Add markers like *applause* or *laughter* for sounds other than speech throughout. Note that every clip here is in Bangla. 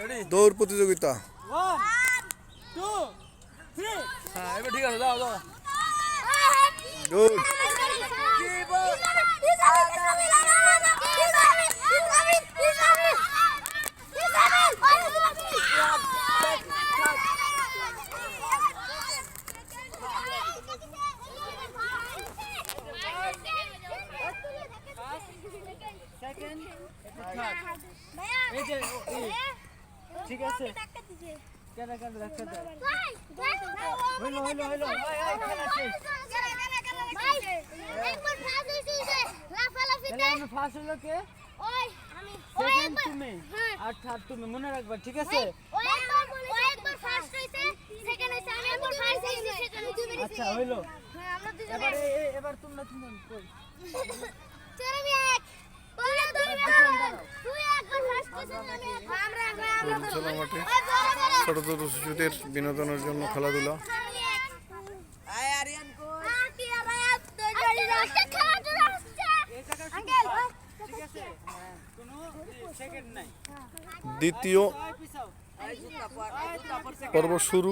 রেডি দৌড় প্রতিযোগিতা ওয়ান টু থ্রি হ্যাঁ এবার ঠিক আছে কেনা কেনা দাও হইল হইল হইল এই, এই, খেলা শেষ খেলা আমি ফার্স্ট হলো কে সেকেন্ড তুমি আর থার্ড তুমি মনে রাখবা ঠিক আছে আচ্ছা হইল এবার এই- এই- এবার তোমরা তিনজন কই ছোট ছোট শিশুদের বিনোদনের জন্য খেলাধুলা দ্বিতীয়। পর্ব শুরু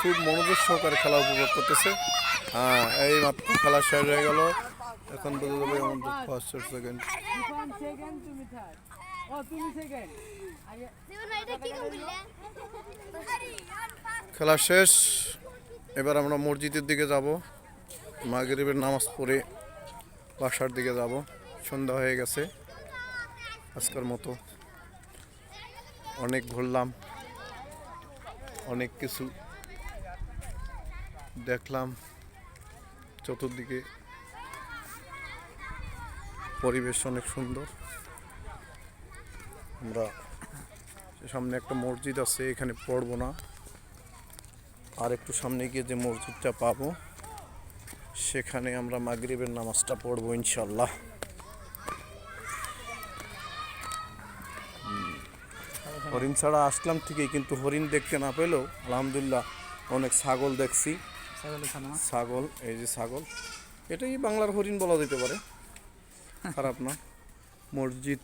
খুব মনোযোগ সহকারে খেলা উপভোগ করতেছে। হ্যাঁ এই মাত্র খেলা শেষ হয়ে গেল। এখন যাবে আমাদের ফার্স্ট সেকেন্ড খেলা শেষ। এবার আমরা মসজিদের দিকে যাব। মাগরিবের নামাজ পড়ে বাসার দিকে যাব। সন্ধ্যা হয়ে গেছে। আজকের মতো। অনেক ঘুরলাম, অনেক কিছু দেখলাম, চতুর্দিকে পরিবেশ অনেক সুন্দর। আমরা সামনে একটা মসজিদ আছে, এখানে পড়ব না। আর একটু সামনে গিয়ে যে মসজিদটা পাবো, সেখানে আমরা মাগরিবের নামাজটা পড়ব ইনশাল্লাহ হরিণ ছাড়া আসলাম ঠিকই কিন্তু হরিণ দেখতে না পেলেও আলহামদুলিল্লাহ অনেক ছাগল দেখছি। ছাগল এই যে ছাগল। এটাই বাংলার হরিণ বলা যেতে পারে। *laughs* খারাপ না। মসজিদ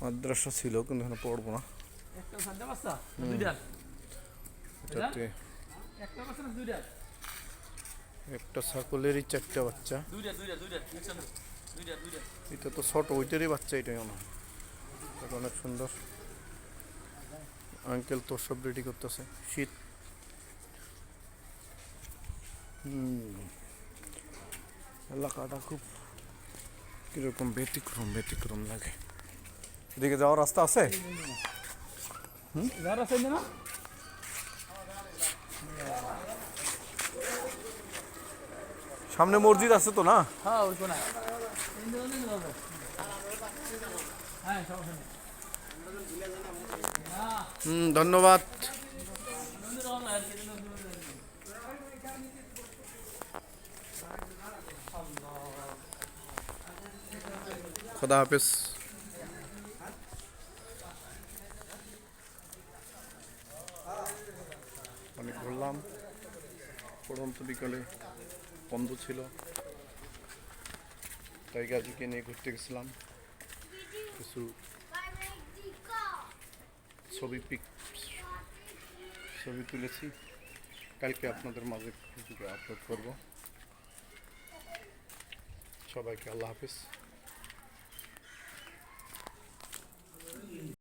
মাদ্রাসা ছিল কিন্তু এখানে পড়ব না। একটা ছাগলেরই চারটা বাচ্চা। এটা তো ছোট ওইটারই বাচ্চা এটাই না এটা অনেক সুন্দর আঙ্কেল তোর সব রেডি করতেছে। শীত। হুম। এলাকাটা খুব কীরকম ব্যতিক্রম ব্যতিক্রম লাগে। এদিকে যাওয়ার রাস্তা আছে? সামনে মসজিদ আছে তো না? হ্যাঁ, ওই কোনায়। হ্যাঁ, সমস্যা নেই। হুম, ধন্যবাদ। খোদা হাফেজ। অনেক ঘুরলাম পড়ন্ত বিকালে বন্ধ ছিল, তাই গাজীকে নিয়ে ঘুরতে গেছিলাম। কিছু ছবি পিক ছবি তুলেছি। কালকে আপনাদের মাঝে আপলোড করব। সবাইকে আল্লাহ হাফিজ।